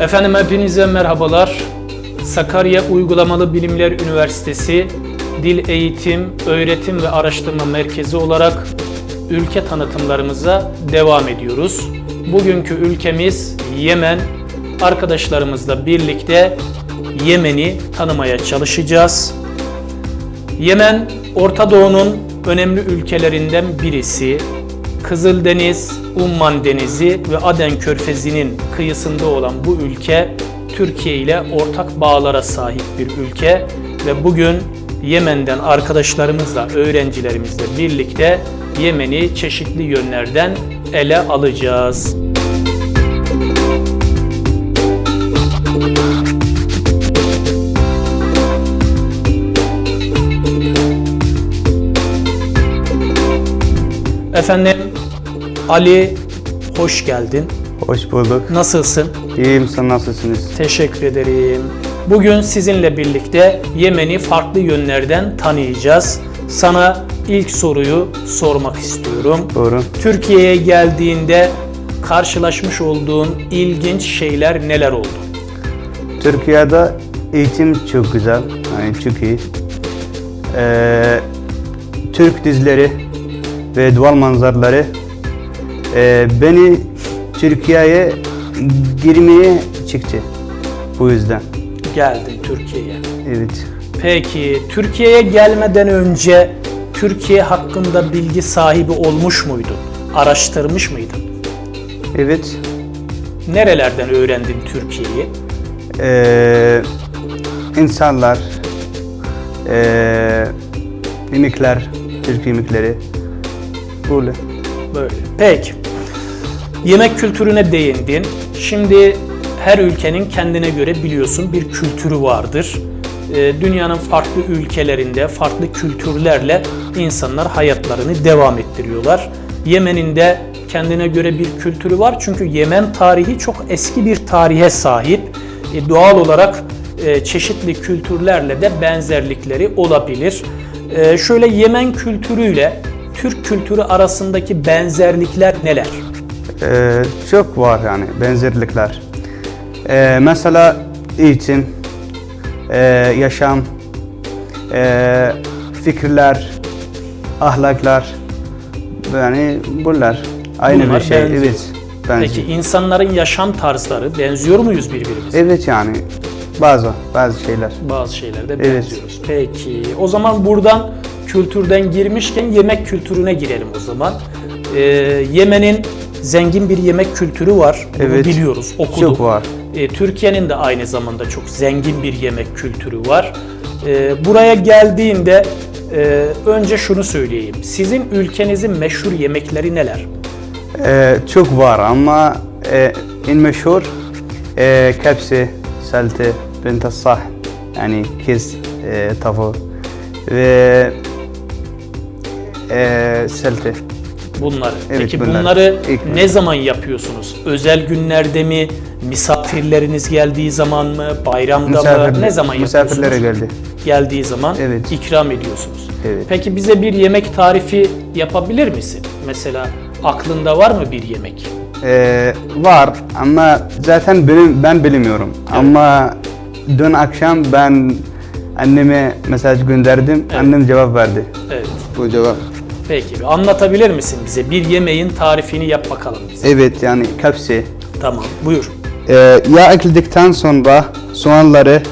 Efendim hepinize merhabalar. Sakarya Uygulamalı Bilimler Üniversitesi Dil Eğitim, Öğretim ve Araştırma Merkezi olarak ülke tanıtımlarımıza devam ediyoruz. Bugünkü ülkemiz Yemen. Arkadaşlarımızla birlikte Yemen'i tanımaya çalışacağız. Yemen, Orta Doğu'nun önemli ülkelerinden birisi. Kızıldeniz, Umman Denizi ve Aden Körfezi'nin kıyısında olan bu ülke Türkiye ile ortak bağlara sahip bir ülke ve bugün Yemen'den arkadaşlarımızla, öğrencilerimizle birlikte Yemen'i çeşitli yönlerden ele alacağız. Efendim Ali hoş geldin. Hoş bulduk. Nasılsın? İyiyim, sen nasılsınız? Teşekkür ederim. Bugün sizinle birlikte Yemen'i farklı yönlerden tanıyacağız. Sana ilk soruyu sormak istiyorum. Doğru. Türkiye'ye geldiğinde karşılaşmış olduğun ilginç şeyler neler oldu? Türkiye'de eğitim çok güzel, yani çok iyi. Ee, Türk dizileri ve doğal manzaraları e, beni Türkiye'ye girmeye çıktı. Bu yüzden. Geldin Türkiye'ye. Evet. Peki Türkiye'ye gelmeden önce Türkiye hakkında bilgi sahibi olmuş muydun? Araştırmış mıydın? Evet. Nerelerden öğrendin Türkiye'yi? Ee, insanlar, ee, yemekler, Türk yemekleri. Böyle. Böyle. Peki. Yemek kültürüne değindin. Şimdi her ülkenin kendine göre biliyorsun bir kültürü vardır. Ee, Dünyanın farklı ülkelerinde farklı kültürlerle insanlar hayatlarını devam ettiriyorlar. Yemen'in de kendine göre bir kültürü var. Çünkü Yemen tarihi çok eski bir tarihe sahip. E, doğal olarak e, çeşitli kültürlerle de benzerlikleri olabilir. E, şöyle Yemen kültürüyle Türk kültürü arasındaki benzerlikler neler? Ee, çok var yani benzerlikler. Ee, mesela eğitim, ee, yaşam, ee, fikirler, ahlaklar, yani bunlar aynı Bunlar bir şey. benziyor. Evet, benziyor. Peki insanların yaşam tarzları benziyor muyuz birbirimize? Evet yani bazı bazı şeyler. Bazı şeylerde Evet. benziyoruz. Peki o zaman buradan kültürden girmişken yemek kültürüne girelim o zaman. Ee, Yemen'in zengin bir yemek kültürü var. Bunu Evet. biliyoruz, okuduk. Çok var. Ee, Türkiye'nin de aynı zamanda çok zengin bir yemek kültürü var. Ee, buraya geldiğinde e, önce şunu söyleyeyim. Sizin ülkenizin meşhur yemekleri neler? Ee, çok var ama e, en meşhur e, kepsi, salte, bintasah yani kez e, tavuğu ve e, salte. Bunları. Evet, Peki bunlar. bunları İlk ne zaman yapıyorsunuz? Özel günlerde mi? Misafirleriniz geldiği zaman mı? Bayramda mı? Ne zaman yapıyorsunuz? Misafirlere geldi. Geldiği zaman Evet. ikram ediyorsunuz. Evet. Peki bize bir yemek tarifi yapabilir misin? Mesela aklında var mı bir yemek? Ee, var ama zaten benim, ben bilmiyorum. Ama dün akşam ben anneme mesaj gönderdim. Annem cevap verdi. Evet. Bu cevap. Peki anlatabilir misin bize? Bir yemeğin tarifini yap bakalım bize. Evet yani kepsi. Tamam. Buyur. Ee, yağ ekledikten sonra soğanları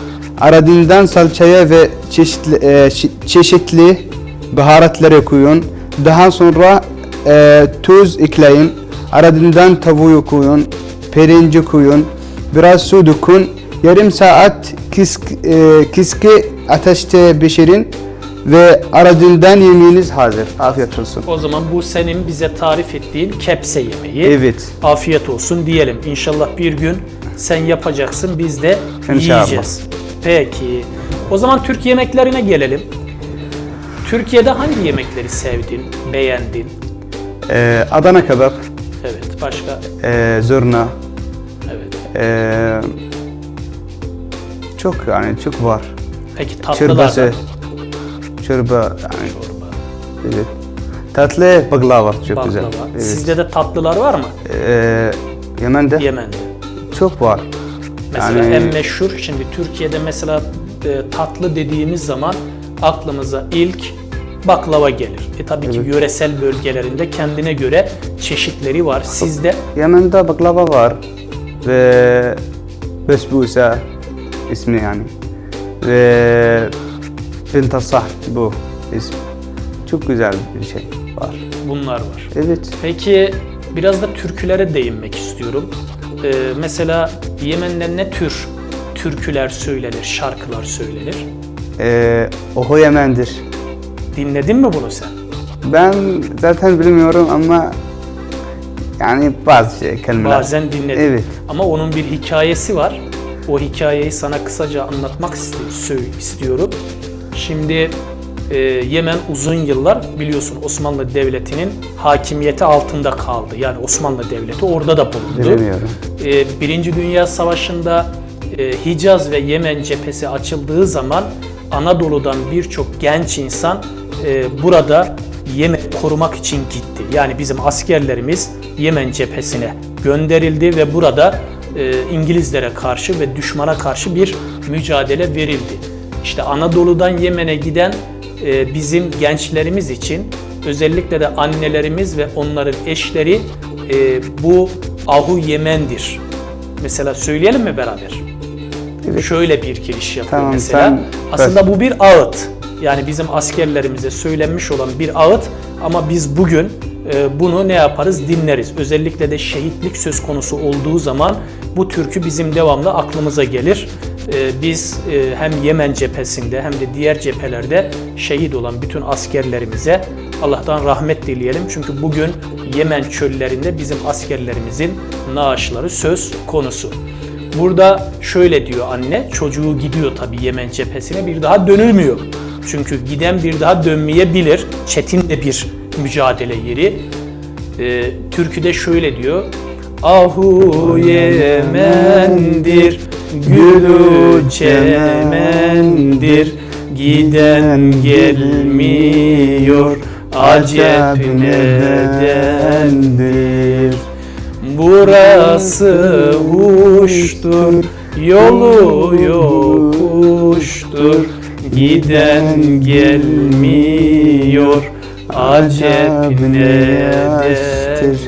aradığından salçaya ve çeşitli, e, çe- çeşitli baharatları koyun. Daha sonra e, tuz ekleyin. Aradığından tavuğu koyun. Pirinci koyun. Biraz su dökün. Yarım saat kisk, e, kiski ateşte pişirin ve aradığından yemeğiniz hazır. Afiyet olsun. O zaman bu senin bize tarif ettiğin kepse yemeği. Evet. Afiyet olsun diyelim. İnşallah bir gün sen yapacaksın biz de İnşallah. yiyeceğiz. Peki. O zaman Türk yemeklerine gelelim. Türkiye'de hangi yemekleri sevdin, beğendin? Ee, Adana kebap, Evet, başka? e, zurna, Evet. Ee, çok yani çok var. Peki tatlılar Çorbası, çorba yani Çorba, evet. Tatlı baklava çok güzel. baklava. Evet. Sizde de tatlılar var mı? Ee, Yemen'de Yemen'de. çok var. Mesela Yani- en meşhur şimdi Türkiye'de mesela e, tatlı dediğimiz zaman aklımıza ilk baklava gelir. E tabii ki yöresel bölgelerinde kendine göre çeşitleri var. Sizde Yemen'de baklava var ve besbuse ismi yani ve pintasah bu ismi. Çok güzel bir şey var. bunlar var. Evet. Peki biraz da türkülere değinmek istiyorum. E, mesela Yemen'de ne tür türküler söylenir, şarkılar söylenir? Ee, Oho Yemen'dir. Dinledin mi bunu sen? Ben zaten bilmiyorum ama yani bazı şey, kelimeler. Bazen dinledim. Evet. Ama onun bir hikayesi var. O hikayeyi sana kısaca anlatmak istiyorum. Şimdi e, Yemen uzun yıllar biliyorsun Osmanlı Devleti'nin hakimiyeti altında kaldı. Yani Osmanlı Devleti orada da bulundu. E, Birinci Dünya Savaşı'nda e, Hicaz ve Yemen cephesi açıldığı zaman Anadolu'dan birçok genç insan e, burada Yemen korumak için gitti. Yani bizim askerlerimiz Yemen cephesine gönderildi ve burada e, İngilizlere karşı ve düşmana karşı bir mücadele verildi. İşte Anadolu'dan Yemen'e giden e, bizim gençlerimiz için özellikle de annelerimiz ve onların eşleri e, bu Ahu Yemen'dir. Mesela söyleyelim mi beraber? Şöyle bir giriş yapıyor Tamam, mesela. sen Aslında bu bir ağıt. Yani bizim askerlerimize söylenmiş olan bir ağıt ama biz bugün e, bunu ne yaparız? Dinleriz. Özellikle de şehitlik söz konusu olduğu zaman bu türkü bizim devamlı aklımıza gelir. E, Biz e, hem Yemen cephesinde hem de diğer cephelerde şehit olan bütün askerlerimize Allah'tan rahmet dileyelim. Çünkü bugün Yemen çöllerinde bizim askerlerimizin naaşları söz konusu. Burada şöyle diyor anne, çocuğu gidiyor tabii Yemen cephesine bir daha dönülmüyor. Çünkü giden bir daha dönmeyebilir. Çetin de bir mücadele yeri. Ee, türküde şöyle diyor. Ahu Yemen'dir, gülü çemendir, giden gelmiyor, acep nedendir. Burası uçtur, yolu yokuştur. Giden gelmiyor, acep nedendir.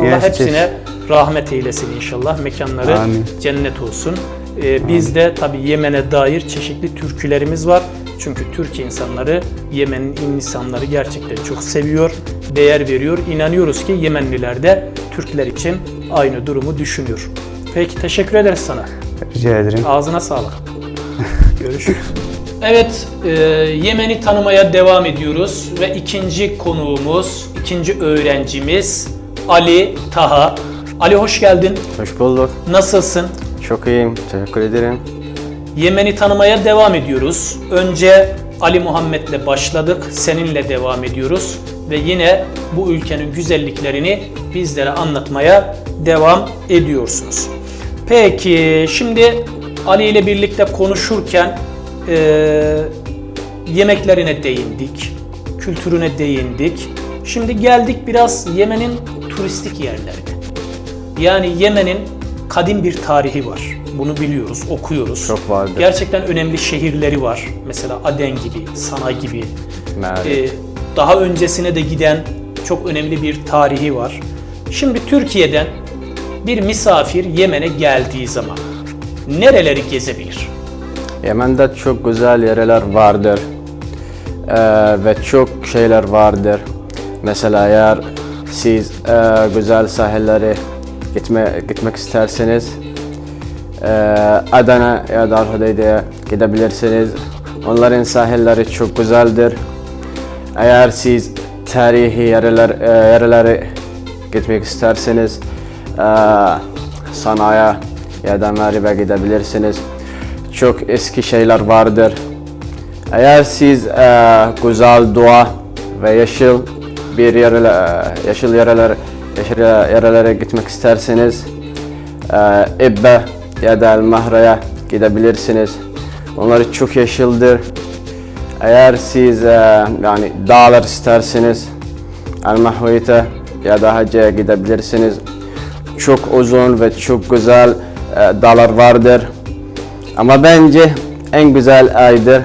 Allah hepsine rahmet eylesin inşallah. Mekanları Amin. cennet olsun. Ee, bizde tabi Yemen'e dair çeşitli türkülerimiz var. Çünkü Türk insanları Yemen'in insanları gerçekten çok seviyor, değer veriyor. İnanıyoruz ki Yemenliler de Türkler için aynı durumu düşünüyor. Peki teşekkür ederiz sana. Rica ederim. Ağzına sağlık. Görüşürüz. Evet, e, Yemen'i tanımaya devam ediyoruz ve ikinci konuğumuz, ikinci öğrencimiz Ali Taha. Ali hoş geldin. Hoş bulduk. Nasılsın? Çok iyiyim. Teşekkür ederim. Yemen'i tanımaya devam ediyoruz. Önce Ali Muhammed'le başladık, seninle devam ediyoruz ve yine bu ülkenin güzelliklerini bizlere anlatmaya devam ediyorsunuz. Peki şimdi Ali ile birlikte konuşurken eee, yemeklerine değindik, kültürüne değindik. Şimdi geldik biraz Yemen'in turistik yerlerine. Yani Yemen'in kadim bir tarihi var. Bunu biliyoruz, okuyoruz. Çok vardır. Gerçekten önemli şehirleri var. Mesela Aden gibi, Sana gibi. Ee, daha öncesine de giden çok önemli bir tarihi var. Şimdi Türkiye'den bir misafir Yemen'e geldiği zaman nereleri gezebilir? Yemen'de çok güzel yerler vardır. Ee, ve çok şeyler vardır. Mesela eğer siz e, güzel sahillere gitme, gitmek isterseniz e, Adana ya da Arhudeyde'ye gidebilirsiniz. Onların sahilleri çok güzeldir. Eğer siz tarihi yerler, e, yerlere gitmek isterseniz e, Sana'ya ya da Merib'e gidebilirsiniz. Çok eski şeyler vardır. Eğer siz e, güzel doğa ve yeşil bir yerle, yeşil yerler, yerlere gitmek isterseniz e, İbbe ya da El Mahra'ya gidebilirsiniz. Onları çok yeşildir. Eğer siz e, yani dağlar isterseniz El Mahvite ya da Hacı'ya gidebilirsiniz. Çok uzun ve çok güzel e, dağlar vardır. Ama bence en güzel aydır,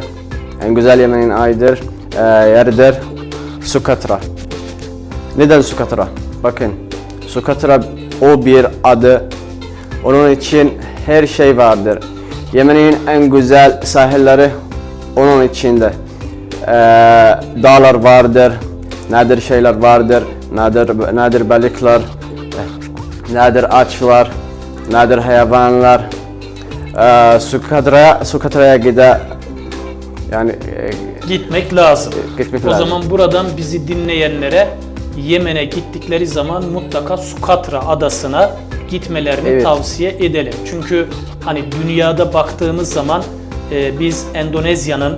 en güzel Yemen'in aydır, e, yerdir Sukatra. Neden Sukatra? Bakın, Sukatra o bir adı. Onun için her şey vardır. Yemen'in en güzel sahilleri onun içinde. Ee, dağlar vardır, nadir şeyler vardır, nadir, nadir balıklar, nadir ağaçlar, nadir hayvanlar. Ee, Sukatra'ya Sukatra'ya gide yani e, Gitmek lazım. Gitmek o lazım. zaman buradan bizi dinleyenlere Yemen'e gittikleri zaman mutlaka Sukatra adasına gitmelerini Evet. tavsiye edelim. Çünkü hani dünyada baktığımız zaman e, biz Endonezya'nın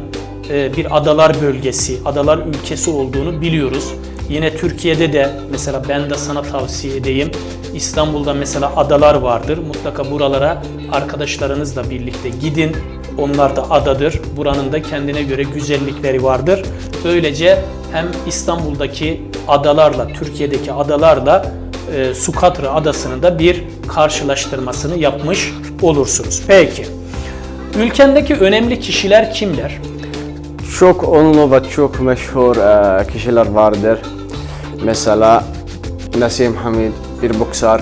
e, bir adalar bölgesi, adalar ülkesi olduğunu biliyoruz. Yine Türkiye'de de mesela ben de sana tavsiye edeyim. İstanbul'da mesela adalar vardır. Mutlaka buralara arkadaşlarınızla birlikte gidin. Onlar da adadır. Buranın da kendine göre güzellikleri vardır. Böylece hem İstanbul'daki adalarla, Türkiye'deki adalarla e, Sukatra adasını da bir karşılaştırmasını yapmış olursunuz. Peki. Ülkendeki önemli kişiler kimler? çok ünlü ve çok meşhur e, kişiler vardır. Mesela Nasim Hamid bir boksör,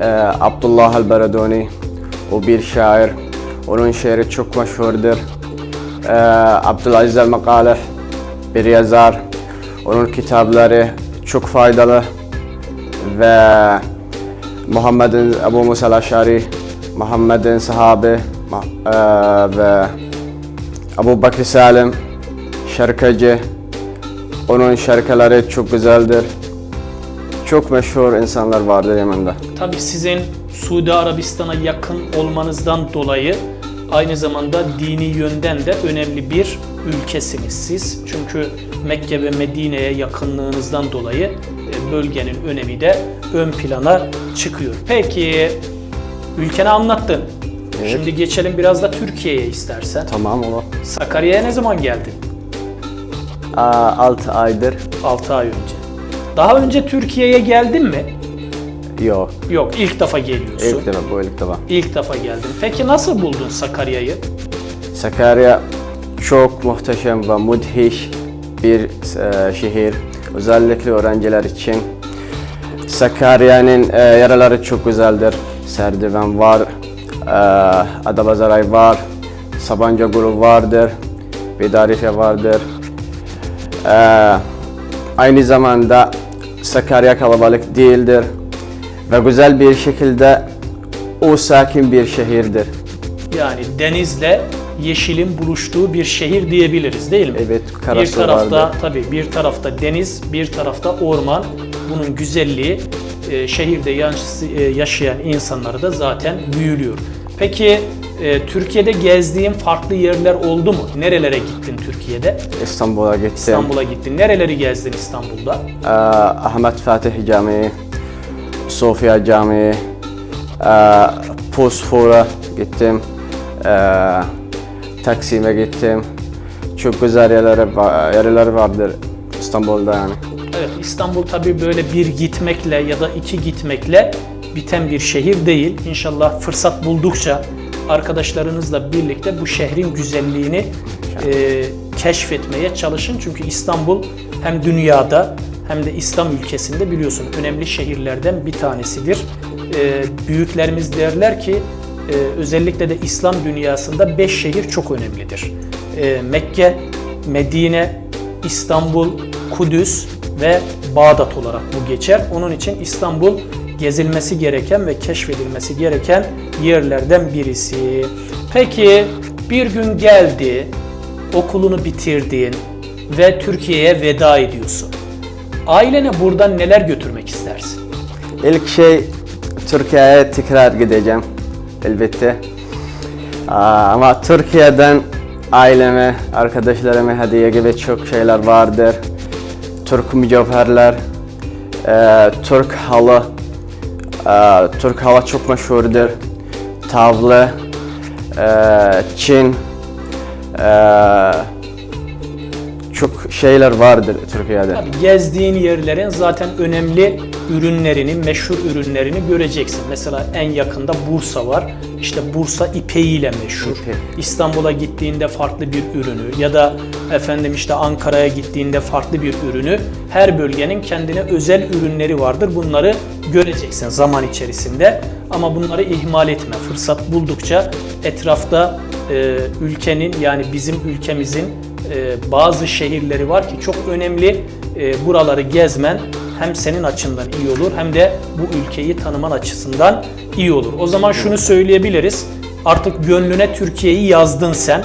e, Abdullah el-Baradoni o bir şair. Onun şiiri çok meşhurdur. E, Abdülaziz el-Makalih bir yazar. Onun kitapları çok faydalı ve Muhammed'in Ebu Musa el-Aşari, Muhammed'in sahabe ve Abu Bakr Salim şarkıcı. Onun şarkıları çok güzeldir. Çok meşhur insanlar vardır Yemen'de. Tabii sizin Suudi Arabistan'a yakın olmanızdan dolayı aynı zamanda dini yönden de önemli bir ülkesiniz siz. Çünkü Mekke ve Medine'ye yakınlığınızdan dolayı e, bölgenin önemi de ön plana çıkıyor. Peki ülkeni anlattın. Evet. Şimdi geçelim biraz da Türkiye'ye istersen. Tamam olur. Sakarya'ya ne zaman geldin? 6 aydır 6 ay önce. Daha önce Türkiye'ye geldin mi? Yok. Yok, ilk defa geliyorsun. İlk defa bu ilk defa. İlk defa geldin. Peki nasıl buldun Sakarya'yı? Sakarya çok muhteşem ve müthiş bir e, şehir. Özellikle öğrenciler için. Sakarya'nın e, yerleri çok güzeldir. Serdiven var, e, Adabazaray var, Sabancı Gulu vardır, Bidarife vardır. E, aynı zamanda Sakarya kalabalık değildir ve güzel bir şekilde o sakin bir şehirdir. Yani denizle yeşilin buluştuğu bir şehir diyebiliriz değil mi? Evet, Bir tarafta vardı. tabii bir tarafta deniz, bir tarafta orman. Bunun güzelliği e, şehirde e, yaşayan insanları da zaten büyülüyor. Peki e, Türkiye'de gezdiğin farklı yerler oldu mu? Nerelere gittin Türkiye'de? İstanbul'a gittim. İstanbul'a gittin. Nereleri gezdin İstanbul'da? Ee, Ahmet Fatih Camii, Sofya Camii, e, Bosfor'a gittim, e, Taksim'e gittim. Çok güzel yerler, yerler vardır İstanbul'da yani. Evet İstanbul tabii böyle bir gitmekle ya da iki gitmekle biten bir şehir değil. İnşallah fırsat buldukça arkadaşlarınızla birlikte bu şehrin güzelliğini e, keşfetmeye çalışın. Çünkü İstanbul hem dünyada hem de İslam ülkesinde biliyorsun önemli şehirlerden bir tanesidir. E, büyüklerimiz derler ki e, özellikle de İslam dünyasında beş şehir çok önemlidir. E, Mekke, Medine, İstanbul, Kudüs ve Bağdat olarak bu geçer. Onun için İstanbul gezilmesi gereken ve keşfedilmesi gereken yerlerden birisi. Peki bir gün geldi, okulunu bitirdin ve Türkiye'ye veda ediyorsun. Ailene buradan neler götürmek istersin? İlk şey Türkiye'ye tekrar gideceğim elbette. Ama Türkiye'den aileme, arkadaşlarıma hediye gibi çok şeyler vardır. Türk mücevherler, e, Türk halı, e, Türk halı çok meşhurdur. Tavlı, e, Çin, çok şeyler vardır Türkiye'de. Tabii gezdiğin yerlerin zaten önemli ürünlerini, meşhur ürünlerini göreceksin. Mesela en yakında Bursa var. İşte Bursa ipeğiyle meşhur. İpek. İstanbul'a gittiğinde farklı bir ürünü ya da efendim işte Ankara'ya gittiğinde farklı bir ürünü. Her bölgenin kendine özel ürünleri vardır. Bunları göreceksin zaman içerisinde. Ama bunları ihmal etme. Fırsat buldukça etrafta e, ülkenin yani bizim ülkemizin e, bazı şehirleri var ki çok önemli. E, buraları gezmen hem senin açından iyi olur hem de bu ülkeyi tanıman açısından iyi olur. O zaman şunu söyleyebiliriz. Artık gönlüne Türkiye'yi yazdın sen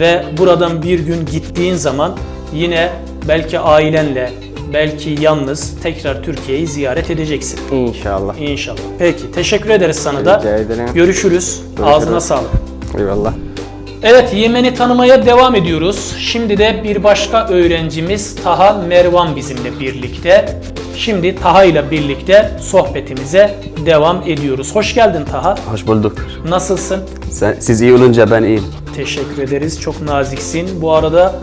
ve buradan bir gün gittiğin zaman yine belki ailenle, belki yalnız tekrar Türkiye'yi ziyaret edeceksin. İnşallah. İnşallah. Peki teşekkür ederiz sana da. Rica ederim. Görüşürüz. Ağzına sağlık. Eyvallah. Evet Yemen'i tanımaya devam ediyoruz. Şimdi de bir başka öğrencimiz Taha Mervan bizimle birlikte. Şimdi Taha ile birlikte sohbetimize devam ediyoruz. Hoş geldin Taha. Hoş bulduk. Nasılsın? Sen, siz iyi olunca ben iyiyim. Teşekkür ederiz. Çok naziksin. Bu arada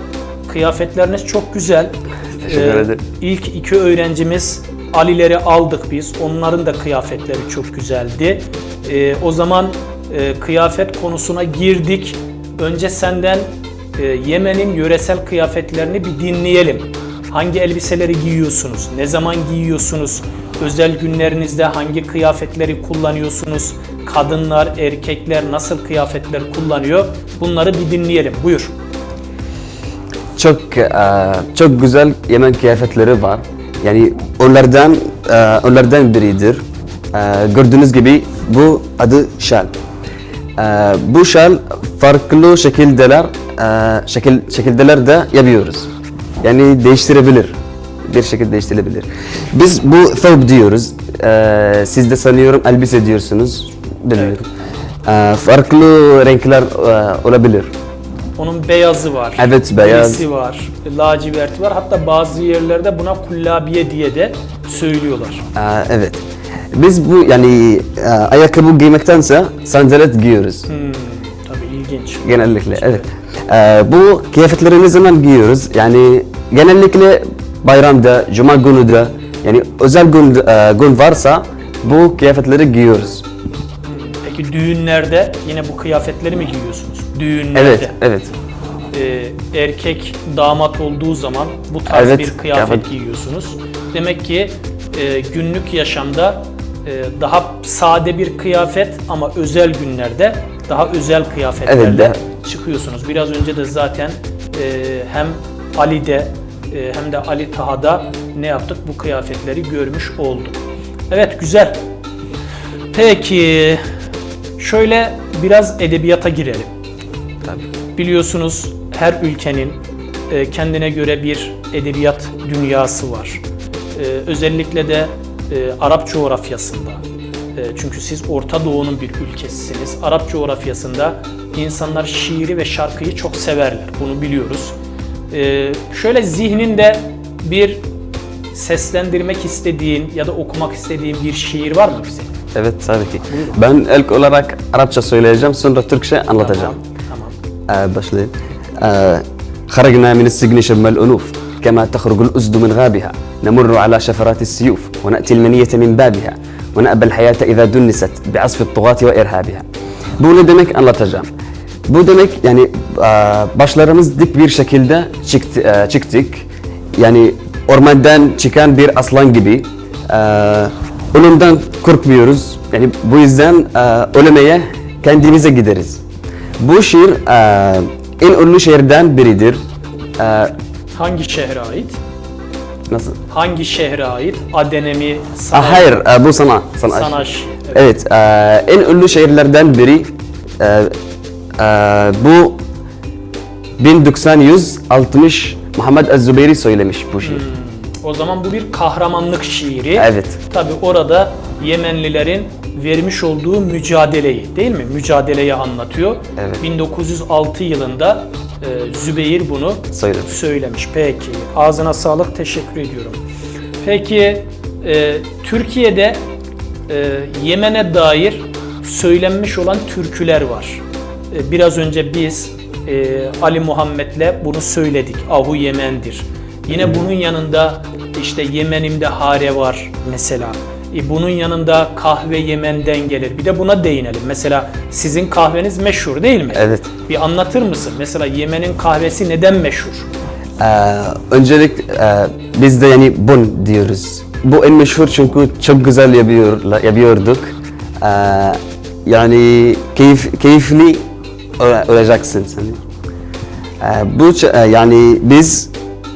kıyafetleriniz çok güzel. Teşekkür Ee, ederim. İlk iki öğrencimiz Ali'leri aldık biz. Onların da kıyafetleri çok güzeldi. Ee, o zaman e, kıyafet konusuna girdik. Önce senden e, Yemen'in yöresel kıyafetlerini bir dinleyelim. Hangi elbiseleri giyiyorsunuz? Ne zaman giyiyorsunuz? Özel günlerinizde hangi kıyafetleri kullanıyorsunuz? Kadınlar, erkekler nasıl kıyafetler kullanıyor? Bunları bir dinleyelim. Buyur. Çok eee, çok güzel Yemen kıyafetleri var. Yani onlardan eee, onlardan biridir. Eee, gördüğünüz gibi bu adı şal. Eee, bu şal farklı şekildeler eee, şekil şekildeler de yapıyoruz. Yani değiştirebilir. Bir şekilde değiştirilebilir. Biz bu thawb diyoruz. Eee, siz de sanıyorum elbise diyorsunuz. Bilmiyorum. Eee, farklı renkler eee, olabilir. Onun beyazı var. Evet, beyaz. grisi var. Laciverti var. Hatta bazı yerlerde buna kullabiye diye de söylüyorlar. Aa, evet. Biz bu yani e, ayakkabı giymektense sandalet giyiyoruz Hmm, tabii ilginç. genellikle. Evet. Ee, bu kıyafetleri ne zaman giyiyoruz? Yani genellikle bayramda, cuma günü de yani özel gün, e, gün varsa bu kıyafetleri giyiyoruz. Peki düğünlerde yine bu kıyafetleri mi giyiyorsunuz? Düğünlerde. Evet, evet. Ee, erkek damat olduğu zaman bu tarz Evet, bir kıyafet kıyafet. giyiyorsunuz. Demek ki e, günlük yaşamda e, daha sade bir kıyafet ama özel günlerde daha özel kıyafetlerle Evet, de- çıkıyorsunuz. Biraz önce de zaten e, hem Ali'de e, hem de Ali Taha'da ne yaptık? Bu kıyafetleri görmüş olduk. Evet güzel. Peki şöyle biraz edebiyata girelim. Tabii. Biliyorsunuz her ülkenin e, kendine göre bir edebiyat dünyası var. Özellikle de e, Arap coğrafyasında. E, Çünkü siz Orta Doğu'nun bir ülkesisiniz. Arap coğrafyasında insanlar şiiri ve şarkıyı çok severler. Bunu biliyoruz. E, Şöyle zihninde bir seslendirmek istediğin ya da okumak istediğin bir şiir var mı bize? Evet tabii ki. Ben ilk olarak Arapça söyleyeceğim sonra Türkçe anlatacağım. Tamam. آه، başlayayım. آه، خرجنا من السجن شم الأنوف كما تخرج الأسد من غابها نمر على شفرات السيوف ونأتي المنية من بابها ونأبى الحياة إذا دنست بعصف الطغاة وإرهابها Bu ne demek anlatacağım. Bu demek yani e, başlarımız dik bir şekilde çıktı, e, çıktık. Yani ormandan çıkan bir aslan gibi. E, ölümden korkmuyoruz. Yani bu yüzden e, ölmeye kendimize gideriz. Bu şiir e, en ünlü şiirden biridir. Hangi şehre ait? nasıl? Hangi şehre ait? Adene mi? Sana, Ah, hayır, e, bu sana. Sana, Sana şi- evet. Evet, e, en ünlü şehirlerden biri. E, e, bu 1960 Muhammed Ez-Zübeyri söylemiş bu şiir. O zaman bu bir kahramanlık şiiri. Evet. Tabi orada Yemenlilerin vermiş olduğu mücadeleyi değil mi? Mücadeleyi anlatıyor. Evet. 1906 yılında e, Zübeyir bunu Söylemiş. söylemiş. Peki. Ağzına sağlık. Teşekkür ediyorum. Peki e, Türkiye'de e, Yemen'e dair söylenmiş olan türküler var. E, biraz önce biz e, Ali Muhammed'le bunu söyledik. Ahu Yemen'dir. Yine bunun yanında işte Yemen'imde hare var mesela. E, bunun yanında kahve Yemen'den gelir. Bir de buna değinelim. Mesela sizin kahveniz meşhur değil mi? Evet. Bir anlatır mısın? Mesela Yemen'in kahvesi neden meşhur? Ee, öncelik e, biz de yani bun diyoruz. Bu en meşhur çünkü çok güzel yapıyorlar, yapıyorduk. Ee, yani keyif, keyifli öleceksin sen. Ee, bu e, yani biz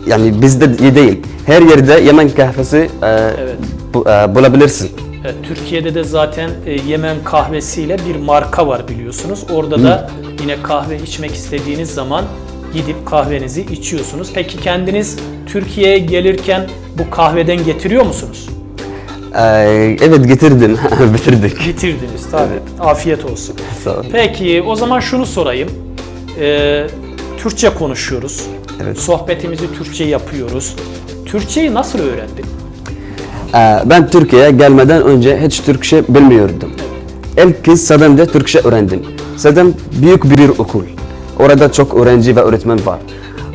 yani bizde değil her yerde Yemen kahvesi e, Evet. E, bulabilirsin. E, Türkiye'de de zaten e, Yemen kahvesiyle bir marka var biliyorsunuz. Orada da yine kahve içmek istediğiniz zaman gidip kahvenizi içiyorsunuz. Peki kendiniz Türkiye'ye gelirken bu kahveden getiriyor musunuz? Ee, evet getirdim, bitirdik. Getirdiniz tabii. Afiyet olsun. Sağ ol. Peki o zaman şunu sorayım. Türkçe konuşuyoruz. Evet. Sohbetimizi Türkçe yapıyoruz. Türkçeyi nasıl öğrendin? Ee, Ben Türkiye'ye gelmeden önce hiç Türkçe bilmiyordum. İlk kez Sadem'de Türkçe öğrendim. Sadem büyük bir okul. Orada çok öğrenci ve öğretmen var.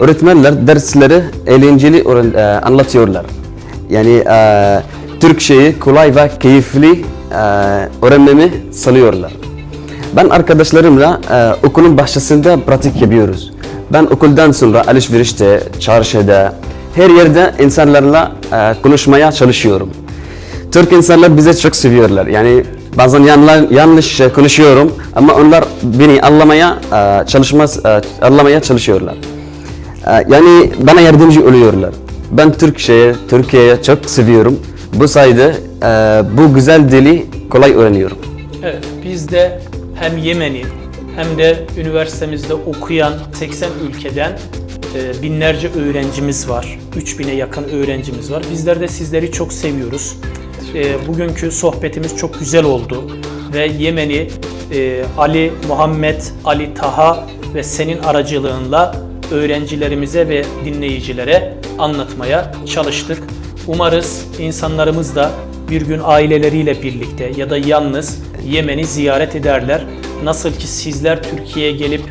Öğretmenler dersleri eğlenceli e, anlatıyorlar. Yani e, Türkçeyi kolay ve keyifli e, öğrenmemi sağlıyorlar. Ben arkadaşlarımla okulun bahçesinde pratik yapıyoruz. Ben okuldan sonra alışverişte, çarşıda, her yerde insanlarla e, konuşmaya çalışıyorum. Türk insanlar bizi çok seviyorlar. Yani bazen yanla- yanlış e, konuşuyorum ama onlar beni anlamaya e, çalışmaz e, anlamaya çalışıyorlar. E, yani bana yardımcı oluyorlar. Ben Türkçe'ye, Türkiye'ye çok seviyorum. Bu sayede e, bu güzel dili kolay öğreniyorum. Evet, biz de hem Yemen'i hem de üniversitemizde okuyan 80 ülkeden e, binlerce öğrencimiz var. 3000'e yakın öğrencimiz var. Bizler de sizleri çok seviyoruz. E, bugünkü sohbetimiz çok güzel oldu ve Yemen'i e, Ali Muhammed, Ali Taha ve senin aracılığınla öğrencilerimize ve dinleyicilere anlatmaya çalıştık. Umarız insanlarımız da bir gün aileleriyle birlikte ya da yalnız Yemen'i ziyaret ederler. Nasıl ki sizler Türkiye'ye gelip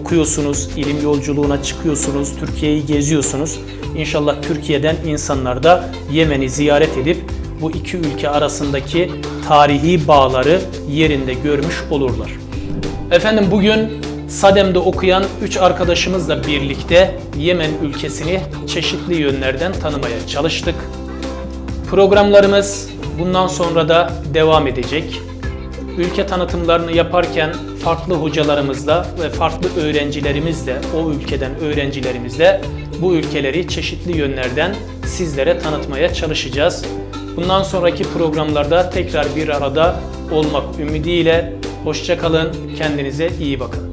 okuyorsunuz, ilim yolculuğuna çıkıyorsunuz, Türkiye'yi geziyorsunuz. İnşallah Türkiye'den insanlar da Yemen'i ziyaret edip bu iki ülke arasındaki tarihi bağları yerinde görmüş olurlar. Efendim bugün Sadem'de okuyan 3 arkadaşımızla birlikte Yemen ülkesini çeşitli yönlerden tanımaya çalıştık. Programlarımız bundan sonra da devam edecek. Ülke tanıtımlarını yaparken farklı hocalarımızla ve farklı öğrencilerimizle, o ülkeden öğrencilerimizle bu ülkeleri çeşitli yönlerden sizlere tanıtmaya çalışacağız. Bundan sonraki programlarda tekrar bir arada olmak ümidiyle hoşça kalın, kendinize iyi bakın.